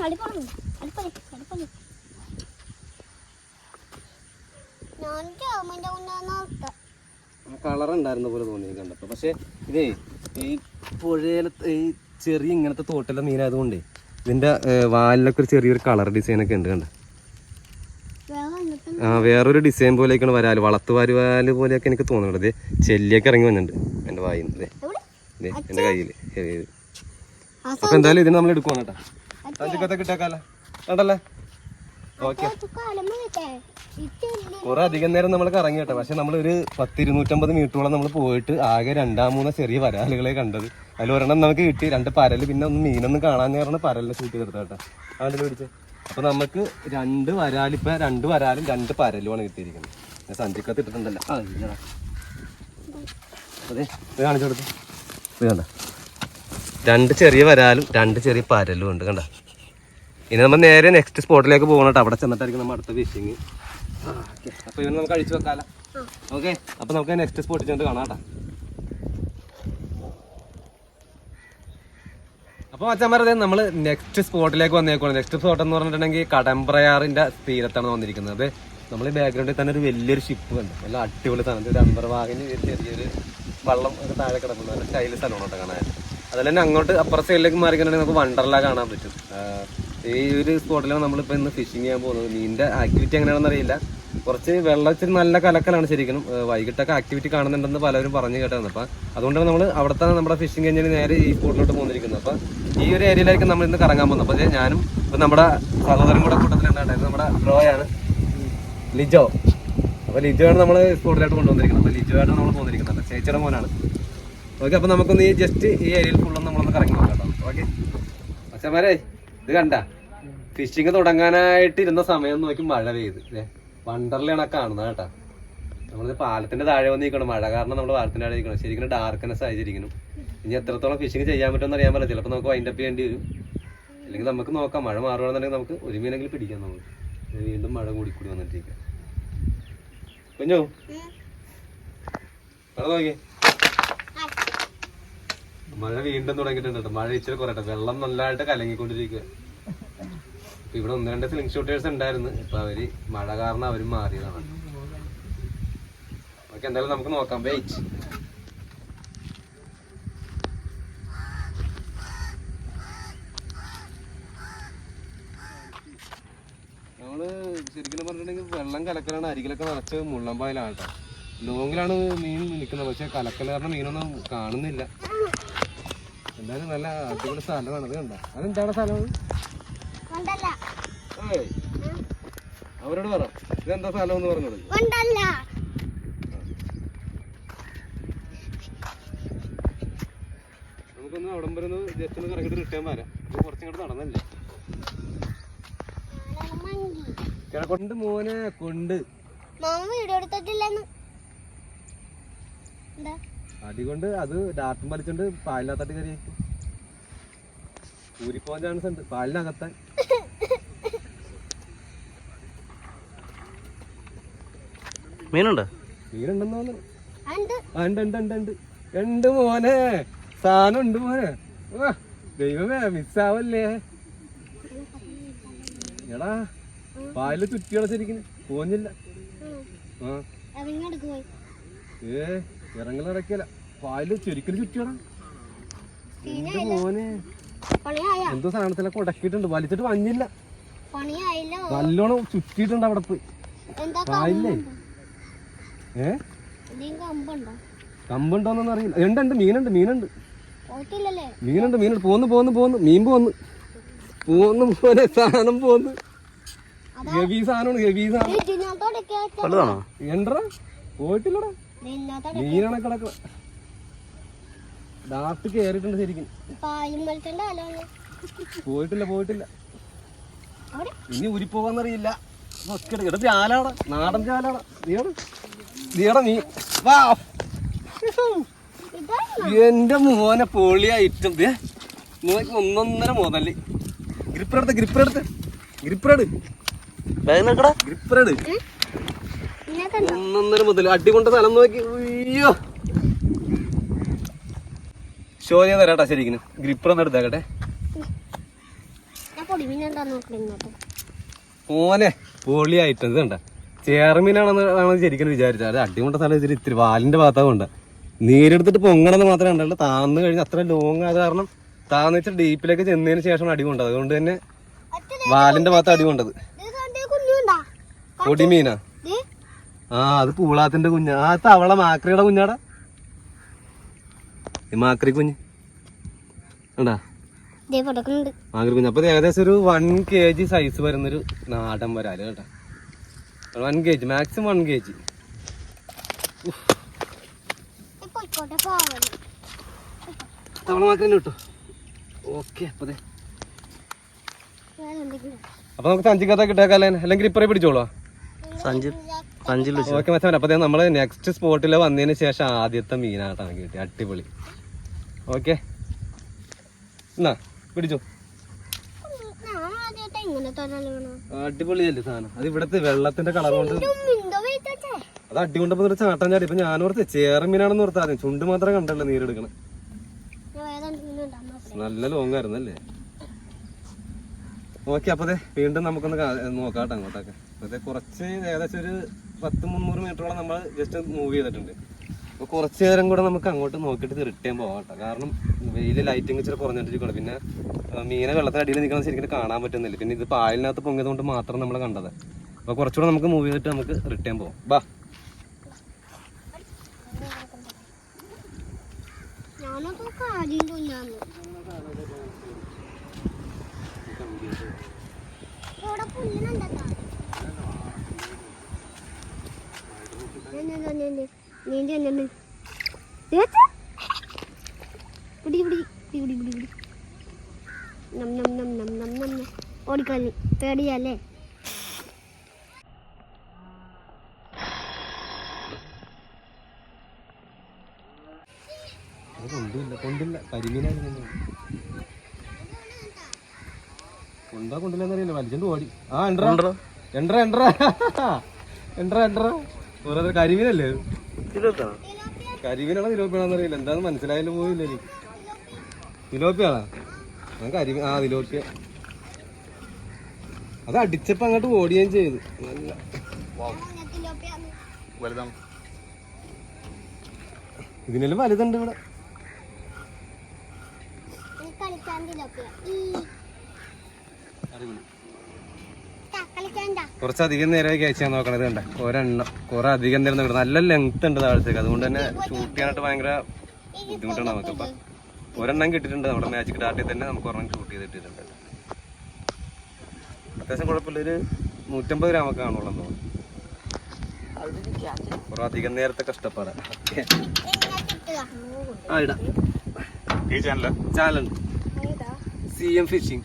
കളിപ്പറഞ്ഞു കളിപ്പറി കളിപ്പറി ഞാൻ കളർ ഉണ്ടായിരുന്ന പോലെ തോന്നി കണ്ടപ്പോ. പക്ഷേ ഇതേ ഈ പുഴയിലത്തെ ഈ ചെറിയ ഇങ്ങനത്തെ തോട്ടിലെ മീനായതുകൊണ്ടേ ഇതിന്റെ ഏർ, വാലിലൊക്കെ ഒരു ചെറിയൊരു കളർ ഡിസൈൻ ഒക്കെ ഉണ്ട് കണ്ട? ആ വേറൊരു ഡിസൈൻ പോലെയൊക്കെയാണ് വരാൽ. വളർത്തു വാൽ പോലെയൊക്കെ എനിക്ക് തോന്നുന്നുണ്ട്. അതെ ചെല്ലിയൊക്കെ ഇറങ്ങി വന്നിട്ടുണ്ട് എന്റെ വായിൽ നിന്ന് ഇതേ എന്റെ കയ്യിൽ ആ അപ്പൊ എന്തായാലും ഇതിന് നമ്മൾ എടുക്കുവാണ് കേട്ടോ. ഇട്ടേക്കാല. കണ്ടല്ലേ? ഓക്കെ. കുറെ അധികം നേരം നമ്മൾ കറങ്ങി കേട്ടോ പക്ഷെ നമ്മൾ ഒരു പത്ത് ഇരുന്നൂറ്റമ്പത് മീറ്ററോളം നമ്മൾ പോയിട്ട് ആകെ രണ്ടാം മൂന്നോ ചെറിയ വരാലുകളെ കണ്ടത്. അതിൽ ഒരെണ്ണം നമുക്ക് കിട്ടി രണ്ട് പരൽ പിന്നെ ഒന്ന് മീനൊന്നും കാണാൻ നേരം പരലിനെ ഷൂട്ട് ചെയ്തെടുത്ത കേട്ടോ. അതിൽ പിടിച്ച്. അപ്പൊ നമുക്ക് രണ്ട് വരാലിപ്പ രണ്ട് വരാലും രണ്ട് പരലുമാണ് കിട്ടിയിരിക്കുന്നത്. സഞ്ചിക്കത്ത് ഇട്ടിട്ടുണ്ടല്ലോ. അതെ ഇത് കാണിച്ചു കൊടുത്തു ഇത് കണ്ട? രണ്ട് ചെറിയ വരാലും രണ്ട് ചെറിയ പരലും ഉണ്ട് കണ്ട? ഇനി നമ്മൾ നേരെ നെക്സ്റ്റ് സ്പോട്ടിലേക്ക് പോകണം അവിടെ ചെന്നിട്ടായിരിക്കും നമ്മൾ അടുത്ത ഫിഷിങ് അപ്പൊ ഇവന് നമുക്ക് അഴിച്ചു വെക്കാല. ഓക്കെ അപ്പൊ നമുക്ക് നെക്സ്റ്റ് സ്പോട്ടിൽ ചെന്നിട്ട് കാണാം കേട്ടോ. അപ്പൊ മച്ചാമാരതെ നമ്മൾ നെക്സ്റ്റ് സ്പോട്ടിലേക്ക് വന്നേക്കുവാണ്. നെക്സ്റ്റ് സ്പോട്ട് എന്ന് പറഞ്ഞിട്ടുണ്ടെങ്കിൽ കടമ്പ്രയാറിന്റെ തീരത്താണ് വന്നിരിക്കുന്നത്. നമ്മൾ ബാക്ക്ഗ്രൗണ്ടിൽ തന്നെ ഒരു വലിയൊരു ഷിപ്പ് ഉണ്ട് നല്ല അടിപൊളി സ്ഥലം. ഒരു അന്തർവാഹിനി ഒരു ചെറിയൊരു വള്ളം ഒരു താഴെ കിടക്കുന്നു നല്ല സ്റ്റൈൽ സ്ഥലമാണ് കേട്ടോ കാണാൻ. അതുപോലെ തന്നെ അങ്ങോട്ട് അപ്പുറ സൈഡിലേക്ക് മാറിക്കണമെങ്കിൽ നമുക്ക് വണ്ടർല കാണാൻ പറ്റും. ഈ ഒരു സ്പോട്ടിലാണ് നമ്മളിപ്പോൾ ഇന്ന് ഫിഷിങ് ചെയ്യാൻ പോകുന്നത്. മീനിന്റെ ആക്ടിവിറ്റി എങ്ങനെയാണെന്ന് അറിയില്ല. കുറച്ച് വെള്ളത്തിൽ നല്ല കലക്കലാണ് ശരിക്കും. വൈകിട്ടൊക്കെ ആക്ടിവിറ്റി കാണുന്നുണ്ടെന്ന് പലരും പറഞ്ഞു കേട്ടതാണ്. അപ്പം അതുകൊണ്ടാണ് നമ്മൾ അവിടുത്തെ നമ്മുടെ ഫിഷിംഗ് എഞ്ചിന് നേരെ ഈ സ്പോട്ടിലോട്ട് പോകുന്നിരിക്കുന്നത് അപ്പം ഈ ഒരു ഏരിയയിലായിരിക്കും നമ്മൾ ഇന്ന് കറങ്ങാൻ പോകുന്നത്. അപ്പോൾ ഞാനും ഇപ്പം നമ്മുടെ സഹോദരൻ കൂടെ കൂട്ടത്തിലുണ്ടായിരുന്നു നമ്മുടെ ബ്രോയാണ് ലിജോ. അപ്പോൾ ലിജോയാണ് നമ്മൾ സ്പോട്ടിലായിട്ട് കൊണ്ടുവന്നിരിക്കുന്നത്. അപ്പോൾ ലിജോയാണ് നമ്മൾ പോകുന്നിരിക്കുന്നത് ചേച്ചിയുടെ മോനാണ്. ഓക്കെ അപ്പോൾ നമുക്കൊന്ന് ഈ ജസ്റ്റ് ഈ ഏരിയയിൽ ഫുള്ളൊന്ന് നമ്മളൊന്ന് കറങ്ങി നോക്കാം കേട്ടോ. ഓക്കെ. അച്ഛന്മാരെ കണ്ട? ഫിഷിങ് തുടങ്ങാനായിട്ട് ഇരുന്ന സമയം നോക്കി മഴ പെയ്ത്. വണ്ടർലാണ് കാണുന്നത് കേട്ടാ. നമ്മളിത് പാലത്തിന്റെ താഴെ വന്ന് നിൽക്കണം മഴ കാരണം നമ്മൾ പാലത്തിന്റെ താഴെ നിൽക്കണം ശരിക്കും ഡാർക്ക്നെസ് ആയിരിക്കണം ഇനി എത്രത്തോളം ഫിഷിങ് ചെയ്യാൻ പറ്റുമെന്ന് അറിയാൻ പറ്റില്ല ചിലപ്പോൾ നമുക്ക് വൈൻഡപ്പ് ചെയ്യേണ്ടി വരും. അല്ലെങ്കിൽ നമുക്ക് നോക്കാം. മഴ മാറുകയാണെന്നുണ്ടെങ്കിൽ നമുക്ക് ഒരു മീനെങ്കിലും പിടിക്കാം നമുക്ക്. വീണ്ടും മഴ കൂടി കൂടി വന്നിട്ടിരിക്കുക കുഞ്ഞു? അവിടെ നോക്കി മഴ വീണ്ടും തുടങ്ങിയിട്ടുണ്ട്. മഴ ഇച്ചിരി കുറയട്ടെ. വെള്ളം നല്ലതായിട്ട് കലങ്ങിക്കൊണ്ടിരിക്കുക ഇവിടെ ഒന്ന് രണ്ട് സ്ലിംഗ് ഷൂട്ടേഴ്സ് ഉണ്ടായിരുന്നു. ഇപ്പൊ അവർ മഴ കാരണം അവർ മാറിയതാണ്. ഓക്കെ എന്തായാലും നമുക്ക് നോക്കാം. വെയിറ്റ് നമ്മൾ ശരിക്കും പറഞ്ഞിട്ടുണ്ടെങ്കിൽ വെള്ളം കലക്കലാണ്. അരികിലൊക്കെ നിറച്ച് മുള്ളമ്പായലാണ് കേട്ടോ ലോങ്ങിലാണ് മീൻ നിൽക്കുന്നത്. പക്ഷെ കലക്കൽ കാരണം മീനൊന്നും കാണുന്നില്ല. എന്തായാലും നല്ല അടിപൊളി സ്ഥലമാണ്. അത് കണ്ട? അതെന്താണ് സ്ഥലം? അവരോട് പറ. ഇതെന്താ സ്ഥലം എന്ന് പറഞ്ഞത്? നമുക്കൊന്ന് അവിടം വരെ ഒന്ന് ജസ്റ്റ് ഒന്ന് കറങ്ങിട്ട് റിട്ടേൺ വരാം. ഇത് കുറച്ചിങ്ങോട്ട് നടന്നല്ലേ? മങ്കി കൊണ്ട് മോനെ കൊണ്ട് അടികൊണ്ട് അത് ഡാർട്ടും വലിച്ചോണ്ട് പാലിനകത്തട്ട് കയറി ഊരിപ്പോവാൻ ചാൻസ് ഉണ്ട്. പാലിനകത്താൻ മീനുണ്ടോ? മീനുണ്ടെന്ന് തോന്നുന്നു ഉണ്ട് ഉണ്ട് ഉണ്ട് ഉണ്ട് ഉണ്ട്. ഉണ്ട് മോനെ. സാധനം ഉണ്ട് മോനെ ദൈവമേ മിസ്സാവല്ലേ? എടാ പാലിൽ ചുറ്റിയുടെ പോഞ്ഞില്ല ആ. ഇറങ്ങിയെടുക്ക് പോയി. ഏ ഇറങ്ങലിടക്കല പാലിൽ ചുരുക്കൽ ചുറ്റിയടാ. എന്റെ മോനെ. എന്തോ സാധനത്തിലൊക്കെ ഉടക്കിയിട്ടുണ്ട്? വലിച്ചിട്ട് വഞ്ഞില്ല പണിയായില്ലോ. നല്ലോണം ചുറ്റിയിട്ടുണ്ട് അവിടെ പോയി എന്താ പാലില്ലേ ഏ? കമ്പുണ്ടോന്നൊന്നും അറിയില്ല. ഉണ്ട് ഉണ്ട്. മീനുണ്ട് മീനുണ്ട്. മീനുണ്ട് മീനുണ്ട്. പോന്ന് പോന്ന് പോന്ന്. മീൻ പോന്ന്. പോന്ന് പോലെ സാധനം പോന്ന്. ഹെവി സാധനമാണ് ഹെവി സാധനം. എന്തടാ പോയിട്ടില്ലടാ. മീനാണ് കിടക്കുക ഡാർട്ട് കേറിയിട്ടുണ്ട് ശരിക്കും. പോയിട്ടില്ല പോയിട്ടില്ല. ഇനി ഉരിപ്പോകാന്നറിയില്ല ഇവിടെ ചാലാടാ നാടൻ ചാലാടാ നീടാ നീടാ നീ വാ. എന്റെ മോനെ പൊളി ഐറ്റം ദേ. നോക്കി ഒന്നൊന്നര മുതൽ ഗ്രിപ്പറെടുത്ത് ഗ്രിപ്പറെടുത്ത്. ഗ്രിപ്പറെട്. ഗ്രിപ്പറെട്. ഒന്നൊന്നര മുതൽ അടികൊണ്ട സ്ഥലം നോക്കി. അയ്യോ. ഷോ ഞാൻ തരാട്ടാ ശരിക്കും ഗ്രിപ്പർ ഒന്ന് എടുത്തേക്കട്ടെ ഞാൻ പൊടി മീൻ ഉണ്ടാ നോക്കണം ഇങ്ങോട്ട് ഓനെ പൊളിയായിട്ട് ഇത് കണ്ട. ചേർമീനാണെന്ന് ശരിക്കും വിചാരിച്ചത്. അടികൊണ്ട സ്ഥലം ഇതിൽ ഇത്തിരി വാലിന്റെ ഭാഗത്താണ് ഉണ്ട് നീരെടുത്തിട്ട് പൊങ്ങണമെന്ന് മാത്രമേ ഉണ്ടല്ലോ താന്ന് കഴിഞ്ഞ് അത്ര ലോങ് ആയത് കാരണം താന്ന് വെച്ചാൽ ഡീപ്പിലേക്ക് ചെന്നതിന് ശേഷം അടി കൊണ്ടത്. അതുകൊണ്ട് തന്നെ വാലിന്റെ ഭാഗത്ത് അടി കൊണ്ടത്. പൊടിമീനാ ആ അത് പൂളാത്തിന്റെ കുഞ്ഞ്. ആ തവള മാക്രിയുടെ കുഞ്ഞാടാ. മാക്രി കുഞ്ഞ്. കണ്ടാ? കുഞ്ഞ് അപ്പൊ ഏകദേശം ഒരു വൺ കെ ജി സൈസ് വരുന്നൊരു നാടൻ വരാൽ കേട്ടോ. One K G maximum one K G കിട്ടും. ഓക്കെ അപ്പൊ നമുക്ക് സഞ്ചിക്കകത്ത് കിട്ടാക്കാലേ അല്ലെങ്കിൽ ഇപ്പറേ പിടിച്ചോളൂ. സഞ്ചി സഞ്ചിൽ ഓക്കെ മച്ചാൻ അപ്പൊ ദേ നമ്മൾ നെക്സ്റ്റ് സ്പോട്ടിൽ വന്നതിന് ശേഷം ആദ്യത്തെ മീനാട്ടാണ് കിട്ടിയത് അടിപൊളി. ഓക്കെ എന്നാ. പിടിച്ചോ. അടിപൊളിയല്ലേ സാധനം? അത് ഇവിടത്തെ വെള്ളത്തിന്റെ കളർ കൊണ്ട് അത് അടികൊണ്ടപ്പോ ഒരു ചാട്ടം ചാടി. ഇപ്പൊ ഞാൻ ഓർത്ത് ചേർമീനാണെന്ന് ഓർത്താ ആദ്യം ചുണ്ട് മാത്രമേ കണ്ടല്ലോ നീരെടുക്കണം. നല്ല ലോങ് ആയിരുന്നു അല്ലേ ഓക്കെ അപ്പൊ ദേ വീണ്ടും നമുക്കൊന്ന് നോക്കാം കേട്ടോ അങ്ങോട്ടൊക്കെ. അതെ കുറച്ച് ഏകദേശം ഒരു പത്ത് മുന്നൂറ് മീറ്ററോളം നമ്മൾ ജസ്റ്റ് മൂവ് ചെയ്തിട്ടുണ്ട്. കുറച്ച് നേരം കൂടെ നമുക്ക് അങ്ങോട്ട് നോക്കിയിട്ട് റിട്ടേൺ പോകാം കേട്ടോ. കാരണം വെയിൽ ലൈറ്റിംഗ് ഇച്ചിരി കുറഞ്ഞിട്ടിരിക്കണം പിന്നെ മീനെ വെള്ളത്തിനടിയിൽ നിൽക്കണം ശരിക്കും കാണാൻ പറ്റുന്നില്ല. പിന്നെ ഇത് പായലിനകത്ത് പൊങ്ങിയത് കൊണ്ട് മാത്രം നമ്മൾ കണ്ടത്. അപ്പൊ കുറച്ചുകൂടെ നമുക്ക് മൂവ് ചെയ്തിട്ട് നമുക്ക് റിട്ടേൺ പോകാം ബാ. ഞാനപ്പോ കാര്യം കുഞ്ഞാന്ന് ഇവിടെ പുല്ലിനുണ്ടോ നീന്തി വന്നു പിടി പിടി പിടി പിടി പിടി പിടി. നം നം നം നം നം നം ഓടിക്കളഞ്ഞു. പേടിയല്ലേ കൊണ്ടില്ല കൊണ്ടില്ല കരിമീനായിരുന്നു കൊണ്ടാ കൊണ്ടില്ലെന്നറിയില്ല വലിച്ചോണ്ട് ഓടി. ആ എൻട്രാ? എൻട്രാ എൻട്രാ എൻട്രാ എൻട്രാ കരിമീനല്ലേ? കരിമീനാണോ തിലോപ്പിയാണോ അറിയില്ല. എന്താന്ന് മനസ്സിലായാലും പോയില്ല എനിക്ക് തിലോപ്പിയാണോ? ഞാൻ കരിമീൻ ആ തിലോപ്പിയ. അത് അടിച്ചപ്പോ അങ്ങോട്ട് ഓടുകയും ചെയ്തു. നല്ല ഇതിനെല്ലാം വലുതുണ്ട് ഇവിടെ. കളിക്കാൻ കുറച്ചധികം നേരമായി കഴിച്ചാൽ നോക്കണത് കണ്ട. ഒരെണ്ണം. കുറെ അധികം നേരം നോക്കണം നല്ല ലെങ്ത് ഉണ്ട് താഴത്തേക്ക്. അതുകൊണ്ട് തന്നെ ഷൂട്ട് ചെയ്യാനായിട്ട് ഭയങ്കര ബുദ്ധിമുട്ടാണ് നമുക്ക് അപ്പൊ ഒരെണ്ണം കിട്ടിയിട്ടുണ്ട്. നമ്മുടെ മാജിക് ഡാർട്ടിൽ തന്നെ നമുക്ക് ഒരെണ്ണം ഷൂട്ട് ചെയ്ത് ഇട്ടിട്ടുണ്ട് അത്യാവശ്യം കുഴപ്പമില്ല. ഒരു നൂറ്റമ്പത് ഗ്രാമൊക്കെ കാണുള്ളൂ എന്ന് തോന്നുന്നു കുറെ അധികം നേരത്തെ കഷ്ടപ്പാടാ. ആ ഇടാം. ഈ ചാനൽ ചാനലുണ്ട് സി എം ഫിഷിംഗ്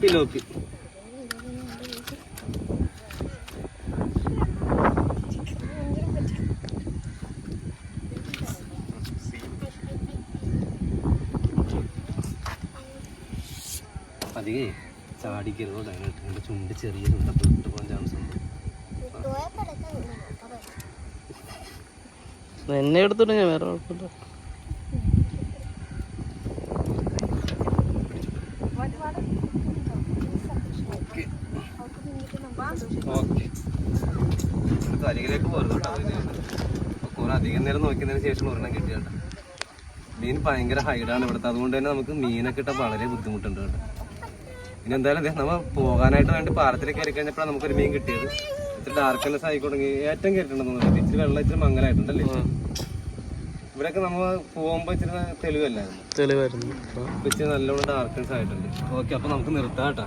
പിലോപ്പി അധികേ ചാടിക്കരുത് അതിനായിട്ട് എന്റെ ചുണ്ട് ചെറിയ വിട്ട് പോകാൻ ചാൻസ് ഉണ്ട്. എന്നെ എടുത്തിട്ട് ഞാൻ വേറെ കുഴപ്പമില്ല ഓക്കെ അരികിലേക്ക് പോരുന്നു കേട്ടോ കുറെ അധികം നേരം നോക്കിയതിന് ശേഷം ഒരെണ്ണം കിട്ടിയാട്ടോ മീൻ ഭയങ്കര ഹൈഡാണ് ഇവിടുത്തെ. അതുകൊണ്ട് തന്നെ നമുക്ക് മീനൊക്കെ കിട്ടാൻ വളരെ ബുദ്ധിമുട്ടുണ്ട് കേട്ടോ. പിന്നെ എന്തായാലും ദേ നമ്മൾ പോകാനായിട്ട് വേണ്ടി പാറത്തിലേക്ക് കയറി കഴിഞ്ഞപ്പോഴാണ് നമുക്കൊരു മീൻ കിട്ടിയത്. ഇത്തിരി ഡാർക്ക്നെസ് ആയി തുടങ്ങി. ഏറ്റവും കയറ്റിട്ടുണ്ടെന്ന് തോന്നുന്നു. ഇച്ചിരി വെള്ളം ഇച്ചിരി മങ്ങലായിട്ടുണ്ടല്ലേ ഇവിടെയൊക്കെ നമ്മൾ പോകുമ്പോൾ ഇച്ചിരി തെളിവല്ലായിരുന്നു. തെളിവായിരുന്നു. ഇച്ചിരി നല്ലോണം ഡാർക്ക്നെസ് ആയിട്ടുണ്ട്. ഓക്കെ അപ്പോൾ നമുക്ക് നിർത്താം കേട്ടോ.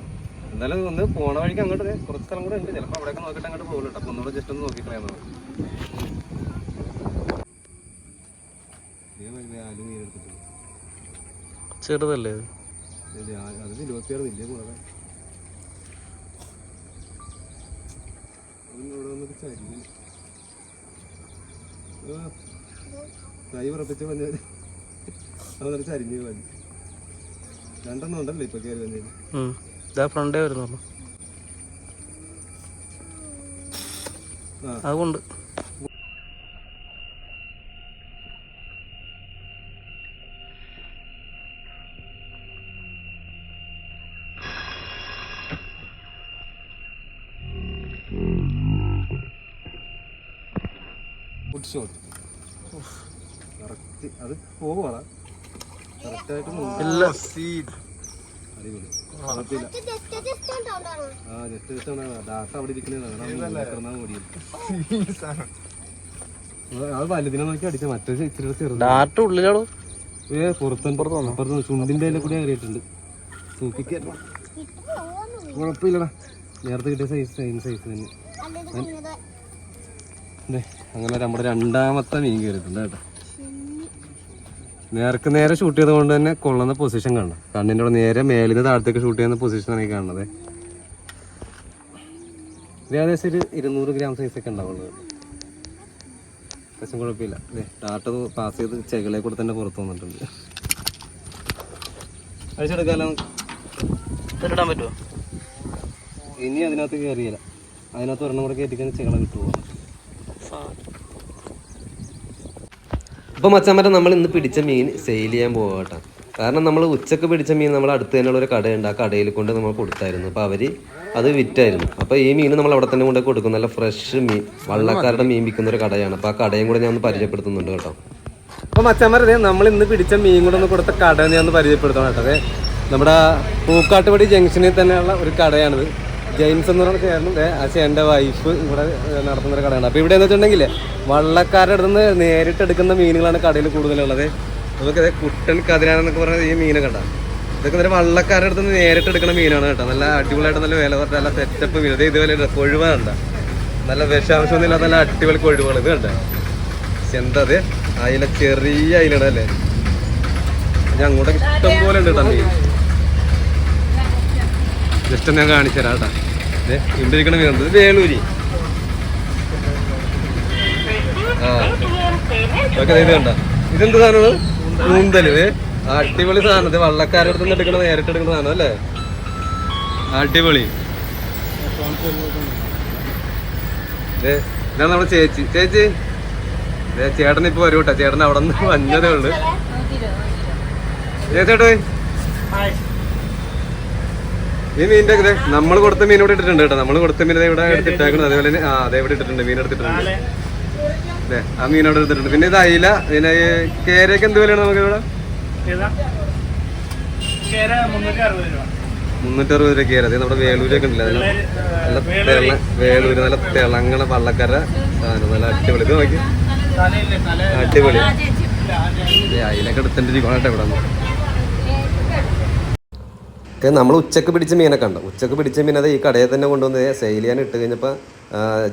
എന്തായാലും ഒന്ന് പോണ വഴിക്ക് അങ്ങോട്ട് കുറച്ച് സ്ഥലം കൂടെ ഉണ്ട്. ചിലപ്പോൾ അവിടെയൊക്കെ നോക്കിയിട്ട് അങ്ങോട്ട് പോകുള്ളൂ കേട്ടോ. അപ്പൊ ഒന്നുകൂടെ ജസ്റ്റ് ഒന്ന് നോക്കിക്കളയാൻ ചെറുതല്ലേ ഇരുപത്തിയാറ് വലിയ ഇവിടെ ചരിഞ്ഞു ഉറപ്പിച്ച് അതൊരു ചരിഞ്ഞു മതി രണ്ടെണ്ണം ഉണ്ടല്ലോ ഇപ്പൊ കയറി വന്നതിന് ഫ്രണ്ടേ വരുന്നുള്ളൂ. അതുകൊണ്ട് ഗുഡ് ഷോട്ട് കറക്റ്റ് അത് പോവാണ് കറക്റ്റായിട്ട് അടിപൊളി കുഴപ്പമില്ല ആ ജസ്റ്റ് ജസ്റ്റ് ഡാറ്റ അവിടെ ഇരിക്കുന്നതാണ് ഓടിയത് അത് വലുതിനെ നോക്കി അടിച്ച മറ്റേ ഇച്ചിരി ചെറുത് ഡാർട്ട് ഉള്ളിലാണോ. ഏ പുറത്തും പുറത്ത് ചുണ്ടിന്റെ അതിലെ കൂടി കയറിയിട്ടുണ്ട് തൂക്കിക്കയറ്റണം കുഴപ്പമില്ലടാ നേരത്തെ കിട്ടിയ സൈസ് സെയിം സൈസ് തന്നെ അങ്ങനെ നമ്മുടെ രണ്ടാമത്തെ മീൻ കയറിയിട്ടുണ്ട് കേട്ടോ. നേർക്ക് നേരെ ഷൂട്ട് ചെയ്ത് കൊണ്ട് തന്നെ കൊള്ളുന്ന പൊസിഷൻ കാണണം കണ്ണിന്റെ അവിടെ നേരെ മേലിൽ നിന്ന് താഴത്തേക്ക് ഷൂട്ട് ചെയ്യുന്ന പൊസിഷനാണ് ഈ കാണുന്നത്. ഇത് ഏകദേശം ഒരു ഇരുന്നൂറ് ഗ്രാം സൈസ് ഒക്കെ ഉണ്ടാവുള്ളൂ. പക്ഷെ കുഴപ്പമില്ല. അല്ലേ ടാട്ട പാസ് ചെയ്ത് ചെകളെ കൂടെ തന്നെ പുറത്ത് വന്നിട്ടുണ്ട്. അഴിച്ചെടുക്കാലോ ഇടാൻ പറ്റുമോ ഇനി അതിനകത്ത് കയറിയില്ല. അതിനകത്ത് ഒരെണ്ണം കൂടെ കയറ്റിക്കാൻ ചെകളെ കിട്ടുമോ അപ്പോൾ മച്ചന്മാരെ നമ്മൾ ഇന്ന് പിടിച്ച മീൻ സെയിൽ ചെയ്യാൻ പോകട്ടെ കാരണം നമ്മൾ ഉച്ചയ്ക്ക് പിടിച്ച മീൻ നമ്മൾ അടുത്ത് തന്നെയുള്ള ഒരു കടയുണ്ട്. ആ കടയിൽ കൊണ്ട് നമ്മൾ കൊടുത്തായിരുന്നു. അപ്പോൾ അവർ അത് വിറ്റായിരുന്നു. അപ്പോൾ ഈ മീൻ നമ്മൾ അവിടെ തന്നെ കൊണ്ട് കൊടുക്കും. നല്ല ഫ്രഷ് മീൻ. വള്ളക്കാരുടെ മീൻ വിൽക്കുന്ന ഒരു കടയാണ്. അപ്പോൾ ആ കടയും കൂടെ ഞാൻ ഒന്ന് പരിചയപ്പെടുത്തുന്നുണ്ട് കേട്ടോ. അപ്പോൾ മച്ചന്മാരെ നമ്മൾ ഇന്ന് പിടിച്ച മീൻ കൂടെ ഒന്ന് കൊടുത്ത കട ഞാൻ ഒന്ന് പരിചയപ്പെടുത്തണം കേട്ടോ. നമ്മുടെ പൂക്കാട്ടുപടി ജംഗ്ഷനിൽ തന്നെയുള്ള ഒരു കടയാണിത്. ജെയിംസ് എന്ന് പറയുന്ന ദേ ആ ചേട്ടന്റെ വൈഫ് ഇവിടെ നടത്തുന്ന ഒരു കടയാണ്. അപ്പോൾ ഇവിടെ എന്ന് വെച്ചിട്ടുണ്ടെങ്കിൽ വള്ളക്കാരുടെ അടുത്ത് നേരിട്ട് എടുക്കുന്ന മീനുകളാണ് കടയിൽ കൂടുതലുള്ളത്. നമുക്കത് കുട്ടൻ കതിരാനെന്നൊക്കെ പറഞ്ഞ ഈ മീനെ കണ്ട. ഇതൊക്കെ നല്ല വള്ളക്കാരുടെ അടുത്ത് നേരിട്ട് എടുക്കുന്ന മീനാണ് കേട്ടോ. നല്ല അടിപൊളിയായിട്ട് നല്ല വില നല്ല സെറ്റപ്പ് മീൻ ഇത് ഇതുപോലെ കൊഴുവ കണ്ട. നല്ല വിഷാംശമൊന്നും ഇല്ലാത്ത നല്ല അടിപൊളി കൊഴുവാണ് ഇത് കണ്ടേ. അത് അയില ചെറിയ അയിലാണ് ഞാൻ അങ്ങോട്ടൊക്കെ ഇഷ്ടം പോലെ ഉണ്ട് കേട്ടോ മീൻ. ജസ്റ്റ് ഞാൻ കാണിച്ചു തരാം കേട്ടോ. ദേ, ഇവിടെ ഇരിക്കണ മീൻ ഇത് വേളൂരി. ആ. ഓക്കെ ഇത് കണ്ട? ഇതെന്ത് സാധനമാണ്? കൂന്തൽ. അടിപൊളി സാധനം. ഇത് വള്ളക്കാരുടെ അടുത്ത് നിന്ന് എടുക്കണ നേരിട്ട് എടുക്കുന്ന സാധനം അല്ലേ? അടിപൊളി. ദേ, ഇതാണ് നമ്മുടെ ചേച്ചി. ചേച്ചി? ചേട്ടൻ ഇപ്പൊ വരൂട്ടാ ചേട്ടൻ അവിടെ നിന്ന് വന്നതേ ഉള്ളു. ചേച്ചേട്ടോ ഈ മീനിന്റെ ഒക്കെ നമ്മൾ കൊടുത്ത മീൻ ഇവിടെ ഇട്ടിട്ടുണ്ട് കേട്ടോ. നമ്മൾ കൊടുത്ത മീൻ ഇവിടെ എടുത്തിട്ടേക്കുന്നത് അതേപോലെ തന്നെ ആ അതെ ഇവിടെ ഇട്ടിട്ടുണ്ട്. മീൻ എടുത്തിട്ടുണ്ട്. അതെ ആ മീൻ അവിടെ എടുത്തിട്ടുണ്ട്. പിന്നെ ഇത് അയില പിന്നെ കേരയൊക്കെ എന്ത് വിലയാണ് നമുക്ക് ഇവിടെ? മുന്നൂറ്ററുപത് രൂപ കേര. അതെ നമ്മുടെ വേലൂരൊക്കെ ഉണ്ടല്ലോ. നല്ല തിള വേലൂര് നല്ല തിളങ്ങണ പള്ളക്കര സാധനം. നല്ല അടിപൊളി. ഇത് നോക്കി. അടിപൊളി. അയിലൊക്കെ എടുത്തിട്ടിരിക്കണം കേട്ടോ ഇവിടെ നമ്മൾ ഉച്ചയ്ക്ക് പിടിച്ച മീനൊക്കെ ഉണ്ട് ഉച്ചയ്ക്ക് പിടിച്ച മീൻ അത് ഈ കടയിൽ തന്നെ കൊണ്ടുവന്ന് സെയിൽ ചെയ്യാൻ ഇട്ട് കഴിഞ്ഞപ്പോൾ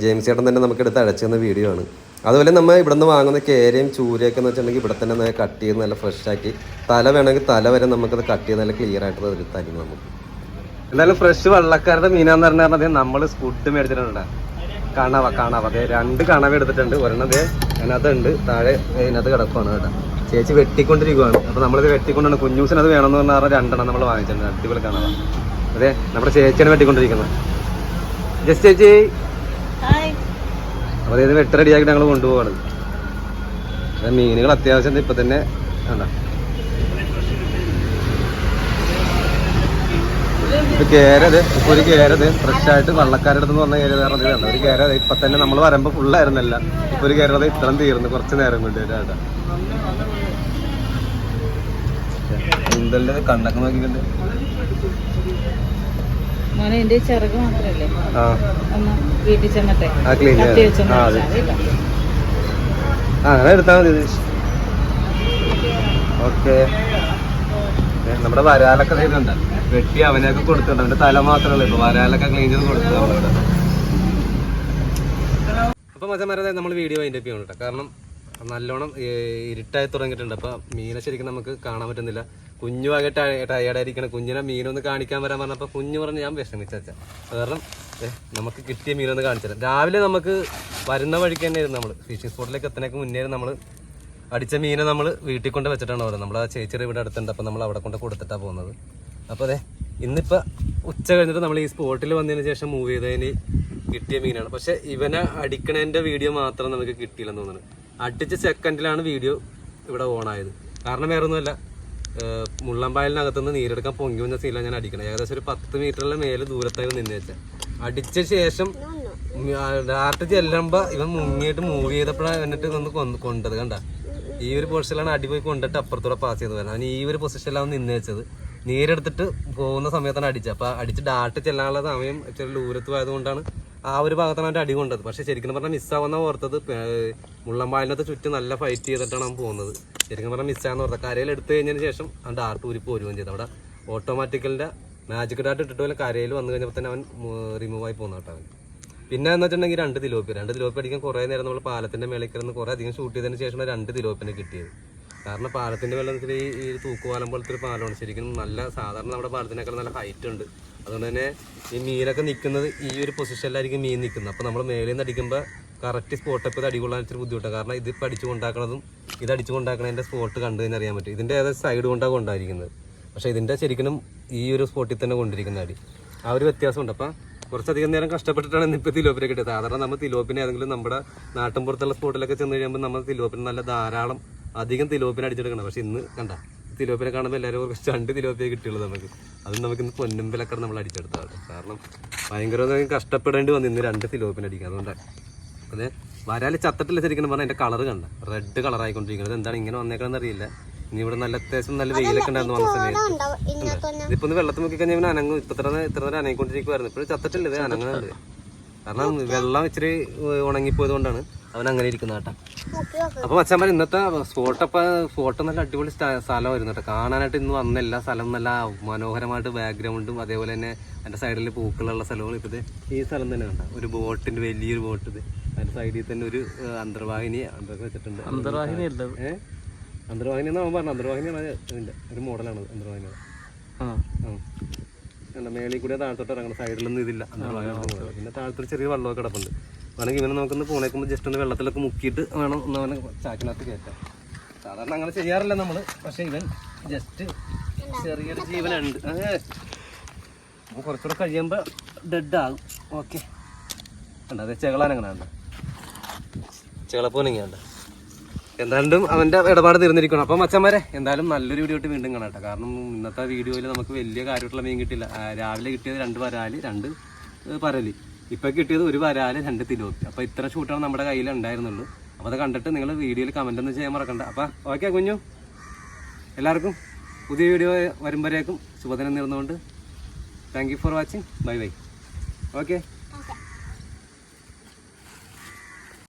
ജെയിംസ് ചേട്ടൻ തന്നെ നമുക്ക് എടുത്ത് അടച്ചുന്ന വീഡിയോ ആണ്. അതുപോലെ നമ്മൾ ഇവിടെ നിന്ന് വാങ്ങുന്ന കേരയും ചൂരയൊക്കെ എന്ന് വെച്ചിട്ടുണ്ടെങ്കിൽ ഇവിടെ തന്നെ നല്ല കട്ട് ചെയ്ത് നല്ല ഫ്രഷ് ആക്കി തല വേണമെങ്കിൽ തല വരെ നമുക്കത് കട്ട് ചെയ്ത് നല്ല ക്ലിയർ ആയിട്ട് തരും നമുക്ക്. എന്തായാലും ഫ്രഷ് വള്ളക്കാരുടെ മീനാന്ന് പറഞ്ഞാൽ നമ്മൾ സ്കൂട്ട് മേടിച്ചിട്ടുണ്ട്. കണവ കണവ. അതെ രണ്ട് കണവ എടുത്തിട്ടുണ്ട്. ഒരെണ്ണം ദേ അതിനകത്ത് ഉണ്ട് താഴെ അതിനകത്ത് കിടക്കുവാണ് കേട്ടോ. ചേച്ചി വെട്ടിക്കൊണ്ടിരിക്കുവാണ്. അപ്പൊ നമ്മളിത് വെട്ടിക്കൊണ്ടാണ് കുഞ്ഞൂസിന് അത് വേണമെന്ന് പറഞ്ഞാൽ രണ്ടെണ്ണം നമ്മൾ വാങ്ങിച്ചിട്ടുണ്ട്. അടിപൊളി കണവ. അതെ നമ്മുടെ ചേച്ചിയാണ് വെട്ടിക്കൊണ്ടിരിക്കുന്നത്. ജസ്റ്റ് ചേച്ചി. അപ്പൊ ഇത് വെട്ട് റെഡിയാക്കി ഞങ്ങൾ കൊണ്ടുപോവാണ്. മീനുകൾ അത്യാവശ്യം ഇപ്പൊ തന്നെ വേണ്ട ഇത് കേരത് ഇപ്പൊ ഒരു കേരത് ഫ്രഷ് ആയിട്ട് വള്ളക്കാരുടെ അടുത്ത് പറഞ്ഞ കേര വേറെ ഇതാണ് ഒരു കയറത് ഇപ്പൊ തന്നെ നമ്മൾ വരുമ്പോ ഫുള്ളായിരുന്നല്ല ഇപ്പൊ ഒരു കയറത് ഇത്രയും തീർന്നു കുറച്ച് നേരം കൊണ്ട് ചേട്ടാ എന്തല്ലേ കണ്ണൊക്കെ നോക്കിക്കണ്ട് അങ്ങനെ എടുത്താൽ മതി ഓക്കെ. നമ്മുടെ വരാലൊക്കെ ചെയ്തിട്ടുണ്ട്? വെട്ടി അവനൊക്കെ കൊടുത്തിട്ടുണ്ട്. അവന്റെ തല മാത്രമല്ല ഇപ്പൊ വരാലൊക്കെ ക്ലീൻ ചെയ്ത് കൊടുത്തു നമ്മളിവിടെ. അപ്പൊ മച്ചന്മാരെ നമ്മൾ വീഡിയോ അതിന്റെ ചെയ്യണം കേട്ടോ കാരണം നല്ലോണം ഇരുട്ടായി തുടങ്ങിയിട്ടുണ്ട്. അപ്പൊ മീനെ ശരിക്കും നമുക്ക് കാണാൻ പറ്റുന്നില്ല. കുഞ്ഞു ആകെ ടയേർഡായിരിക്കണം കുഞ്ഞിനെ മീനൊന്ന് കാണിക്കാൻ വരാൻ പറഞ്ഞപ്പോൾ കുഞ്ഞു പറഞ്ഞ് ഞാൻ വിഷമിച്ചാ കാരണം നമുക്ക് കിട്ടിയ മീനൊന്ന് കാണിച്ചു രാവിലെ നമുക്ക് വരുന്ന വഴിക്ക് തന്നെയായിരുന്നു നമ്മൾ ഫിഷിംഗ് സ്പോട്ടിലേക്ക് എത്തണേക്ക് മുന്നേ നമ്മൾ അടിച്ച മീനെ നമ്മൾ വീട്ടിൽ കൊണ്ട് വെച്ചിട്ടാണ് പറയുന്നത് നമ്മൾ ആ ചേച്ചിയുടെ ഇവിടെ അടുത്തുണ്ട്. അപ്പോൾ നമ്മൾ അവിടെ കൊണ്ട് കൊടുത്തിട്ടാണ് പോകുന്നത്. അപ്പോൾ അതെ ഇന്നിപ്പോൾ ഉച്ച കഴിഞ്ഞിട്ട് നമ്മൾ ഈ സ്പോട്ടിൽ വന്നതിന് ശേഷം മൂവ് ചെയ്തതിന് കിട്ടിയ മീനാണ്. പക്ഷെ ഇവനെ അടിക്കണതിന്റെ വീഡിയോ മാത്രം നമുക്ക് കിട്ടിയില്ലെന്ന് തോന്നുന്നു. അടിച്ച സെക്കൻഡിലാണ് വീഡിയോ ഇവിടെ ഓണായത്. കാരണം വേറെ ഒന്നുമല്ല മുള്ളമ്പായലിനകത്തുനിന്ന് നീരെടുക്കാൻ പൊങ്ങി വന്ന സീലാണ് ഞാൻ അടിക്കണത് ഏകദേശം ഒരു പത്ത് മീറ്ററിലെ മേലെ ദൂരത്തായി നിന്ന് വെച്ചാൽ അടിച്ച ശേഷം ഡാർട്ട് ചെല്ലുമ്പോ ഇവൻ മുങ്ങിയിട്ട് മൂവ് ചെയ്തപ്പോഴാണ് എന്നിട്ട് ഒന്ന് കൊണ്ടത് കണ്ട? ഈ ഒരു പൊസിഷനിലാണ് അടിപോയി കൊണ്ടിട്ട് അപ്പുറത്തൂടെ പാസ് ചെയ്ത് വരുന്നത് അവൻ ഈ ഒരു പൊസിഷനിലാണ് നിന്ന് വെച്ചത്. നീരെടുത്തിട്ട് പോകുന്ന സമയത്താണ് അടിച്ചത്. അപ്പൊ അടിച്ച് ഡാട്ട് ചെല്ലാനുള്ള സമയം ഇച്ചിരി ദൂരത്ത് പോയതുകൊണ്ടാണ് ആ ഒരു ഭാഗത്താണ് അവന്റെ അടി കൊണ്ടത്. പക്ഷേ ശരിക്കും പറഞ്ഞാൽ മിസ്സാവുന്ന ഓർത്തത് മുള്ളമ്പാലിനകത്ത് ചുറ്റും നല്ല ഫൈറ്റ് ചെയ്തിട്ടാണ് അവൻ പോകുന്നത്. ശരിക്കും പറഞ്ഞാൽ മിസ്സാന്ന് ഓർത്തത്. കരയിൽ എടുത്തു കഴിഞ്ഞതിന് ശേഷം അവൻ ഡാർട്ട് ഊരി പോരുകയും ചെയ്തു. അവിടെ ഓട്ടോമാറ്റിക്കലിന്റെ മാജിക് ഡാർട്ട് ഇട്ടിട്ട് പോലെ കരയിൽ വന്നു കഴിഞ്ഞപ്പോൾ തന്നെ അവൻ റിമൂവ് ആയി പോകുന്ന കേട്ടോ അവൻ. പിന്നെ എന്ന് വെച്ചിട്ടുണ്ടെങ്കിൽ രണ്ട് തിലോപ്പി രണ്ട് തിലോപ്പി അടിക്കാൻ കുറേ നേരം നമ്മൾ പാലത്തിന്റെ മേളിൽ കിടന്ന് കുറേ അധികം ഷൂട്ട് ചെയ്തതിന് ശേഷമാണ് രണ്ട് തിലോപ്പിനെ കിട്ടിയത്. കാരണം പാലത്തിന്റെ വെള്ളത്തിൽ ഈ തൂക്കുപാലം പോലത്തെ ഒരു പാലമാണ്. ശരിക്കും നല്ല സാധാരണ നമ്മുടെ പാലത്തിനേക്കാൾ നല്ല ഹൈറ്റ് ഉണ്ട്. അതുകൊണ്ട് തന്നെ ഈ മീനൊക്കെ നിൽക്കുന്നത് ഈ ഒരു പൊസിഷനിലായിരിക്കും മീൻ നിൽക്കുന്നത് അപ്പോൾ നമ്മൾ മേലിൽ നിന്ന് അടിക്കുമ്പോൾ കറക്റ്റ് സ്പോട്ട് ഇപ്പോൾ ഇത് അടികൊള്ളാൻ ഇച്ചിരി ബുദ്ധിമുട്ടാണ്. കാരണം ഇത് ഇപ്പം അടിച്ചു കൊണ്ടാക്കണതും ഇത് അടിച്ചു കൊണ്ടാക്കണതിന്റെ സ്പോട്ട് കണ്ടു തന്നെ അറിയാൻ പറ്റും. ഇതിന്റെ ഏതാ സൈഡ് കൊണ്ടാണ് കൊണ്ടായിരിക്കുന്നത്. പക്ഷേ ഇതിന്റെ ശരിക്കും ഈ ഒരു സ്പോട്ടിൽ തന്നെ കൊണ്ടിരിക്കുന്ന അടി. ആ ഒരു വ്യത്യാസമുണ്ട്. അപ്പം കുറച്ചധികം നേരം കഷ്ടപ്പെട്ടിട്ടാണ് ഇന്നിപ്പോൾ തിലോപ്പിനെ കിട്ടിയത്. സാധാരണ നമ്മൾ തിലോപ്പിനെ ഏതെങ്കിലും നമ്മുടെ നാട്ടിൻ പുറത്തുള്ള സ്പോട്ടിലൊക്കെ ചെന്ന് കഴിയുമ്പോൾ നമ്മൾ തിലോപ്പിന് നല്ല ധാരാളം അധികം തിലോപ്പിനെ അടിച്ചെടുക്കണം പക്ഷെ ഇന്ന് കണ്ട തിലോപ്പിനെ കാണുമ്പോൾ എല്ലാവരും കുറച്ച് രണ്ട് തിലോപ്പിയെ കിട്ടിയുള്ളൂ നമുക്ക്. അതും നമുക്ക് ഇന്ന് പൊന്നമ്പലക്കറ നമ്മൾ അടിച്ചെടുത്താണ് കാരണം ഭയങ്കര കഷ്ടപ്പെടേണ്ടി വന്നു ഇന്ന് രണ്ട് തിലോപ്പിനെ അടിക്കുക അതുകൊണ്ടാണ് അതെ വരാൽ ചത്തട്ടില്ല ശരിക്കും പറഞ്ഞാൽ എന്റെ കളർ കണ്ട. റെഡ് കളർ ആയിക്കൊണ്ടിരിക്കുന്നത്. എന്താണ് ഇങ്ങനെ വന്നേക്കണമെന്ന് അറിയില്ല. ഇനി ഇവിടെ നല്ല അത്യാവശ്യം നല്ല വെയിലൊക്കെ ഉണ്ടായിരുന്നു വന്ന സമയത്ത്. ഇതിപ്പോ ഒന്ന് വെള്ളത്തിൽ നോക്കി കഴിഞ്ഞാൽ അനങ്ങും. ഇപ്പൊ ഇത്ര ഇത്ര നേരം അനങ്ങിക്കൊണ്ടിരിക്കുവായിരുന്നു. ഇപ്പോഴും ചത്തട്ടില്ല. ഇത് അനങ്ങുന്നുണ്ട് കാരണം വെള്ളം ഇച്ചിരി ഉണങ്ങിപ്പോയത് കൊണ്ടാണ് അവൻ അങ്ങനെ ഇരിക്കുന്ന കേട്ടാ. നോക്കി അപ്പൊ മച്ചാൻ ഇന്നത്തെ സ്പോട്ട് അപ്പൊ ഫോട്ടോ നല്ല അടിപൊളി സ്ഥ- സ്ഥലമായിരുന്നു കേട്ടോ. കാണാനായിട്ട് ഇന്ന് വന്നില്ല സ്ഥലം നല്ല മനോഹരമായിട്ട് ബാക്ക്ഗ്രൗണ്ടും അതേപോലെ തന്നെ അതിന്റെ സൈഡിൽ പൂക്കളുള്ള സ്ഥലവും ഇപ്പത് ഈ സ്ഥലം തന്നെ കണ്ട? ഒരു ബോട്ടിന്റെ വലിയൊരു ബോട്ട് ഇത്. അതിന്റെ സൈഡിൽ തന്നെ ഒരു അന്തർവാഹിനി അതൊക്കെ വെച്ചിട്ടുണ്ട്. അന്തർവാഹിനി അല്ല ഏഹ് അന്തർവാഹിനി എന്നാ അവൻ പറഞ്ഞു? അന്തർവാഹിനിയാണ് ഇതിന്റെ ഒരു മോഡലാണ് അന്തർവാഹിനി ആ. മേളിൽ കൂടെ താഴത്തോട്ട് ഇറങ്ങണം സൈഡിലൊന്നും ഇതില്ല. അന്തർവാഹിനി. പിന്നെ താഴത്തൊരു ചെറിയ വെള്ളമൊക്കെ കിടപ്പുണ്ട്. വേണമെങ്കിൽ ഇവനെ നമുക്കൊന്ന് പോണേക്കുമ്പോൾ ജസ്റ്റ് ഒന്ന് വെള്ളത്തിലൊക്കെ മുക്കിയിട്ട് വേണം ഒന്ന് അവനെ ചാക്കിനകത്ത് കയറ്റാൻ. സാധാരണ അങ്ങനെ ചെയ്യാറില്ല നമ്മൾ പക്ഷേ ഇവൻ ജസ്റ്റ് ചെറിയൊരു ജീവനുണ്ട്. കുറച്ചുകൂടെ കഴിയുമ്പോൾ ഡെഡ് ആകും. ഓക്കെ ഉണ്ട് അതെ ചെകളാനങ്ങനെയാണ് ഉണ്ട് എന്തായാലും അവന്റെ ഇടപാട് തീർന്നിരിക്കണം. അപ്പം മച്ചന്മാരെ എന്തായാലും നല്ലൊരു വീഡിയോ ആയിട്ട് വീണ്ടും കാണട്ടെ കാരണം ഇന്നത്തെ വീഡിയോയിൽ നമുക്ക് വലിയ കാര്യമായിട്ടുള്ള മീൻ കിട്ടില്ല. രാവിലെ കിട്ടിയത് രണ്ട് പരാലി രണ്ട് പരൽ. ഇപ്പൊ കിട്ടിയത് ഒരു വരാൽ രണ്ട് തിലോപ്പി അപ്പൊ ഇത്ര ഷൂട്ടാണ് നമ്മുടെ കയ്യിൽ ഉണ്ടായിരുന്നുള്ളൂ. അപ്പൊ അത് കണ്ടിട്ട് നിങ്ങൾ വീഡിയോയിൽ കമന്റ് ഒന്നും ചെയ്യാൻ മറക്കണ്ട. അപ്പൊ ഓക്കെ കുഞ്ഞു. എല്ലാവർക്കും പുതിയ വീഡിയോ വരുമ്പോഴേക്കും ശുഭദിനം നേർന്നുകൊണ്ട്. Thank you for watching bye bye okay